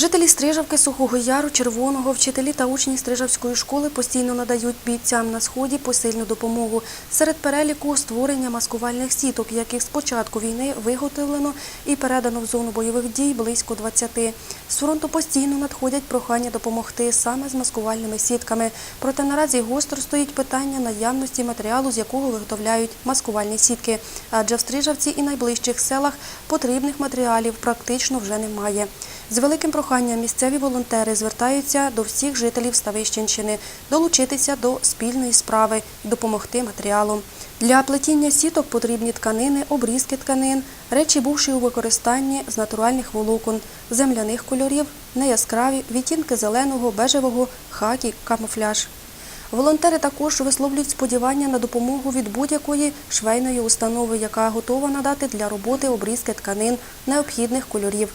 Жителі Стрижавки, Сухого Яру, Червоного, вчителі та учні Стрижавської школи постійно надають бійцям на сході посильну допомогу. Серед переліку створення маскувальних сіток, яких з початку війни виготовлено і передано в зону бойових дій близько 20. З фронту постійно надходять прохання допомогти саме з маскувальними сітками. Проте наразі гостро стоїть питання наявності матеріалу, з якого виготовляють маскувальні сітки. Адже в Стрижавці і найближчих селах потрібних матеріалів практично вже немає. З великим проханням місцеві волонтери звертаються до всіх жителів Ставищенщини долучитися до спільної справи і допомогти матеріалом. Для плетіння сіток потрібні тканини, обрізки тканин, речі, бувші у використанні з натуральних волокон, земляних кольорів, неяскраві, відтінки зеленого, бежевого, хакі, камуфляж. Волонтери також висловлюють сподівання на допомогу від будь-якої швейної установи, яка готова надати для роботи обрізки тканин необхідних кольорів.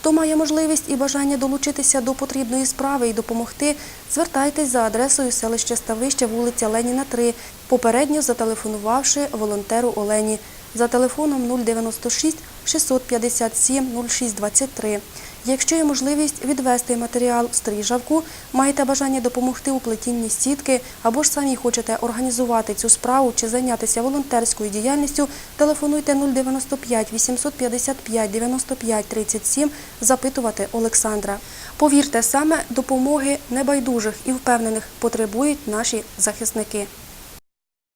Хто має можливість і бажання долучитися до потрібної справи і допомогти, звертайтесь за адресою селище Ставище, вулиця Леніна, 3, попередньо зателефонувавши волонтеру Олені за телефоном 096 657 0623. Якщо є можливість відвести матеріал в стрижавку, маєте бажання допомогти у плетінні сітки або ж самі хочете організувати цю справу чи зайнятися волонтерською діяльністю, телефонуйте 095 855 95 37 запитувати Олександра. Повірте, саме допомоги небайдужих і впевнених потребують наші захисники.